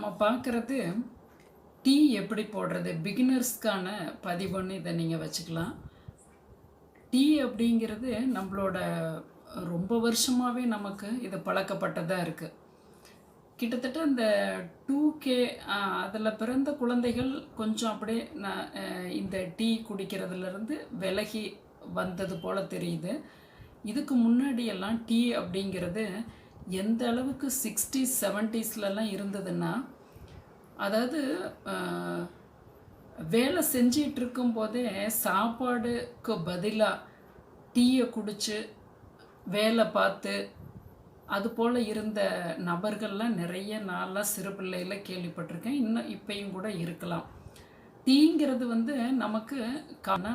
நம்ம பார்க்குறது டீ எப்படி போடுறது? பிகினர்ஸ்க்கான பதிவுன்னு இதை நீங்கள் வச்சுக்கலாம். டீ அப்படிங்கிறது நம்மளோட ரொம்ப வருஷமாகவே நமக்கு இது பழக்கப்பட்டதாக இருக்குது கிட்டத்தட்ட இந்த டூ கே அதில் பிறந்த குழந்தைகள் கொஞ்சம் அப்படியே நான் இந்த டீ குடிக்கிறதுலேருந்து விலகி வந்தது போல் தெரியுது. இதுக்கு முன்னாடியெல்லாம் டீ அப்படிங்கிறது எந்த அளவுக்கு சிக்ஸ்டி செவன்ட்டீஸ்லலாம் இருந்ததுன்னா அதாவது வேலை செஞ்சிகிட்டு இருக்கும்போதே சாப்பாடுக்கு பதிலாக டீயை குடித்து வேலை பார்த்து அதுபோல் இருந்த நபர்கள்லாம் நிறைய நாளாக சிறு பிள்ளையில் கேள்விப்பட்டிருக்கேன். இன்னும் இப்பையும் கூட இருக்கலாம். டீங்கிறது வந்து நமக்கு காண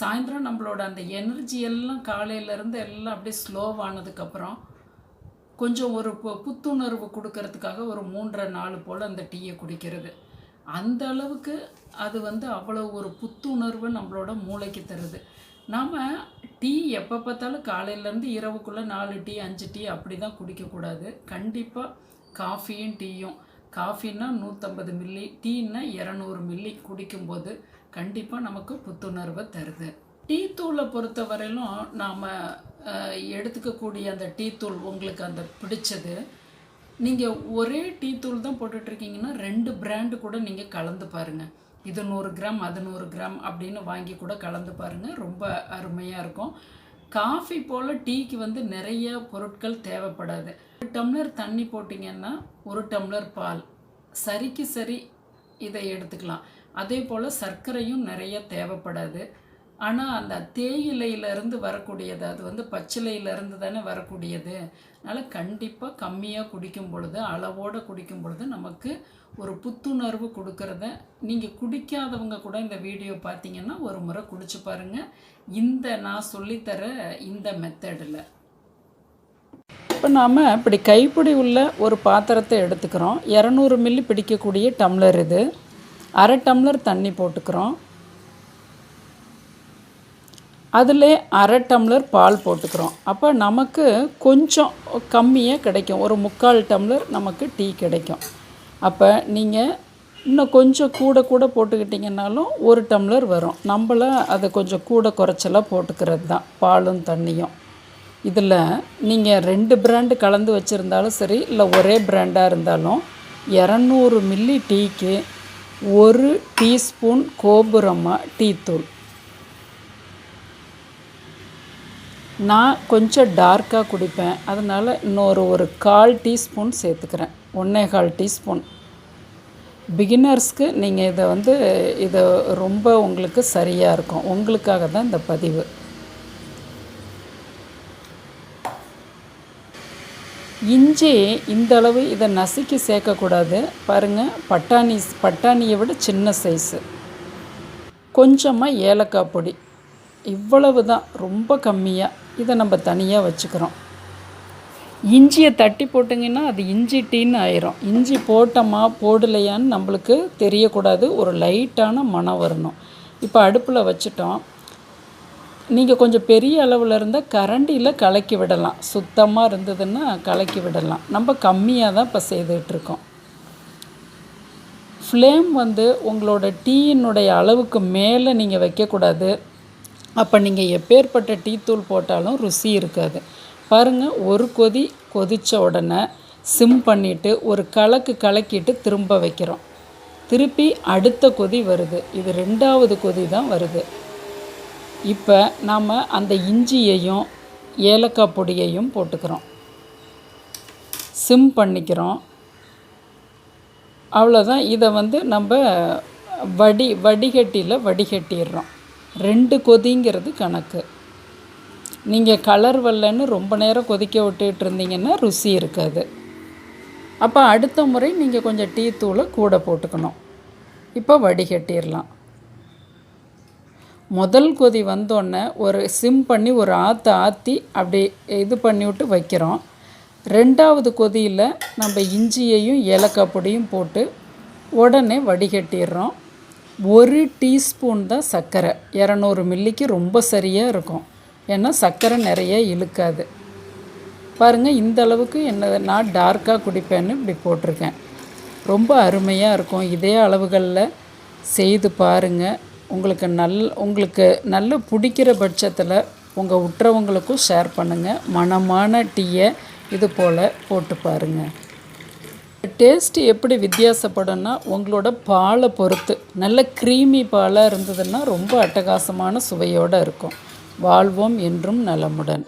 சாயந்தரம் நம்மளோட அந்த எனர்ஜி எல்லாம் காலையிலேருந்து எல்லாம் அப்படியே ஸ்லோவானதுக்கப்புறம் கொஞ்சம் ஒரு பு- புத்துணர்வு கொடுக்கறதுக்காக ஒரு மூன்றரை நாலு போல் அந்த டீயை குடிக்கிறது. அந்த அளவுக்கு அது வந்து அவ்வளோ ஒரு புத்துணர்வு நம்மளோட மூளைக்கு தருது. நாம் டீ எப்போ பார்த்தாலும் காலையிலேருந்து இரவுக்குள்ளே நாலு டீ அஞ்சு டீ அப்படி தான் குடிக்கக்கூடாது. கண்டிப்பாக காஃபியும் டீயும். காஃபின்னா நூற்றம்பது மில்லி டீன்னா இரநூறு மில்லி குடிக்கும்போது கண்டிப்பாக நமக்கு புத்துணர்வை தருது. டீ தூளை பொறுத்த வரையிலும் நாம் எடுத்துக்கக்கூடிய அந்த டீ தூள் உங்களுக்கு அந்த பிடிச்சது. நீங்கள் ஒரே டீ தூள் தான் போட்டுட்ருக்கீங்கன்னா ரெண்டு பிராண்டு கூட நீங்கள் கலந்து பாருங்கள் இது நூறு கிராம் அது நூறு கிராம் அப்படின்னு வாங்கி கூட கலந்து பாருங்கள் ரொம்ப அருமையாக இருக்கும். காஃபி போல் டீக்கு வந்து நிறைய பொருட்கள் தேவைப்படாது. ஒரு டம்ளர் தண்ணி போட்டிங்கன்னா ஒரு டம்ளர் பால். சரிக்கு சரி இதை எடுத்துக்கலாம். அதே போல் சர்க்கரையும் நிறைய தேவைப்படாது. ஆனால் அந்த தேயிலையிலேருந்து வரக்கூடியது அது வந்து பச்சிலையிலேருந்து தானே வரக்கூடியது. அதனால் கண்டிப்பாக கம்மியாக குடிக்கும் பொழுது அளவோடு குடிக்கும் பொழுது நமக்கு ஒரு புத்துணர்வு கொடுக்கறத நீங்கள் குடிக்காதவங்க கூட இந்த வீடியோ பார்த்தீங்கன்னா ஒரு முறை குடிச்சு பாருங்கள் இந்த நான் சொல்லித்தர இந்த மெத்தடில் இப்போ நாம் இப்படி கைப்பிடி உள்ள ஒரு பாத்திரத்தை எடுத்துக்கிறோம். இரநூறு மில்லி பிடிக்கக்கூடிய டம்ளர் இது. அரை டம்ளர் தண்ணி போட்டுக்கிறோம். அதில் அரை டம்ளர் பால் போட்டுக்கிறோம். அப்போ நமக்கு கொஞ்சம் கம்மியாக கிடைக்கும். ஒரு முக்கால் டம்ளர் நமக்கு டீ கிடைக்கும். அப்போ நீங்கள் இன்னும் கொஞ்சம் கூட கூட போட்டுக்கிட்டிங்கனாலும் ஒரு டம்ளர் வரும். நம்மள அதை கொஞ்சம் கூட குறைச்சலாக போட்டுக்கிறது தான். பாலும் தண்ணியும். இதில் நீங்கள் ரெண்டு பிராண்டு கலந்து வச்சுருந்தாலும் சரி இல்லை ஒரே பிராண்டாக இருந்தாலும் இரநூறு மில்லி டீக்கு ஒரு டீஸ்பூன் கோபுரமாக டீத்தூள் நான் கொஞ்சம் டார்க்காக குடிப்பேன். அதனால் இன்னொரு ஒரு கால் டீஸ்பூன் சேர்த்துக்கிறேன். ஒன்றே கால் டீஸ்பூன். பிகினர்ஸ்க்கு நீங்கள் இதை வந்து இதை ரொம்ப உங்களுக்கு சரியாக இருக்கும். உங்களுக்காக தான் இந்த பதிவு. இஞ்சி இந்த அளவு இதை நசுக்கி சேர்க்கக்கூடாது. பாருங்கள் பட்டாணி பட்டாணியை விட சின்ன சைஸு கொஞ்சமாக ஏலக்காய் பொடி. இவ்வளவு தான் ரொம்ப கம்மியாக இதை நம்ம தனியாக வச்சுக்கிறோம். இஞ்சியை தட்டி போட்டிங்கன்னா அது இஞ்சி டீன்னு ஆயிரும். இஞ்சி போட்டோமா போடலையான்னு நம்மளுக்கு தெரியக்கூடாது. ஒரு லைட்டான மனம் வரணும். இப்போ அடுப்பில் வச்சுட்டோம். நீங்கள் கொஞ்சம் பெரிய அளவில் இருந்தால் கரண்டியில் கலக்கி விடலாம். சுத்தமாக இருந்ததுன்னா கலக்கி விடலாம். நம்ம கம்மியாக தான் இப்போ செய்துட்ருக்கோம் ஃப்ளேம் வந்து உங்களோட டீயினுடைய அளவுக்கு மேலே நீங்கள் வைக்கக்கூடாது. அப்போ நீங்கள் எப்பேற்பட்ட டீ தூள் போட்டாலும் ருசி இருக்காது. பாருங்கள் ஒரு கொதி கொதித்த உடனே சிம் பண்ணிவிட்டு ஒரு கலக்கு கலக்கிட்டு திரும்ப வைக்கிறோம். திருப்பி அடுத்த கொதி வருது. இது ரெண்டாவது கொதி தான் வருது. இப்போ நாம் அந்த இஞ்சியையும் ஏலக்காய் பொடியையும் போட்டுக்கிறோம். சிம் பண்ணிக்கிறோம். அவ்வளோதான் இதை வந்து நம்ம வடி வடிகட்டியில் வடிகட்டிடுறோம். ரெண்டு கொதிங்கிறது கணக்கு. நீங்கள் கலர் வரலன்னு ரொம்ப நேரம் கொதிக்க விட்டுட்டு இருந்தீங்கன்னா ருசி இருக்காது. அப்போ அடுத்த முறை நீங்கள் கொஞ்சம் டீ தூளை கூட போட்டுக்கணும். இப்போ வடிகட்டிடலாம் முதல் கொதி வந்தோடனே ஒரு சிம் பண்ணி ஒரு ஆற்று ஆற்றி அப்படி இது பண்ணிவிட்டு வைக்கிறோம். ரெண்டாவது கொதியில் நம்ம இஞ்சியையும் ஏலக்காய் பொடியும் போட்டு உடனே வடிகட்டிடுறோம் ஒரு டீஸ்பூன் தான் சர்க்கரை. இரநூறு மில்லிக்கு ரொம்ப சரியாக இருக்கும். ஏன்னா சர்க்கரை நிறைய இழுக்காது. பாருங்கள் இந்த அளவுக்கு என்ன நான் டார்க்காக குடிப்பேன்னு இப்படி போட்டிருக்கேன். ரொம்ப அருமையாக இருக்கும். இதே அளவுகளில் செய்து பாருங்கள் உங்களுக்கு நல் உங்களுக்கு நல்ல பிடிக்கிற பட்சத்தில் உங்கள் உற்றவங்களுக்கும் ஷேர் பண்ணுங்கள் மனமான டீயை இது போல் போட்டு பாருங்கள் டேஸ்ட் எப்படி வித்தியாசப்படும்னா உங்களோட பாலை பொறுத்து. நல்ல க்ரீமி பாலாக இருந்ததுன்னா ரொம்ப அட்டகாசமான சுவையோடு இருக்கும். வாழ்வோம் என்றும் நலமுடன்.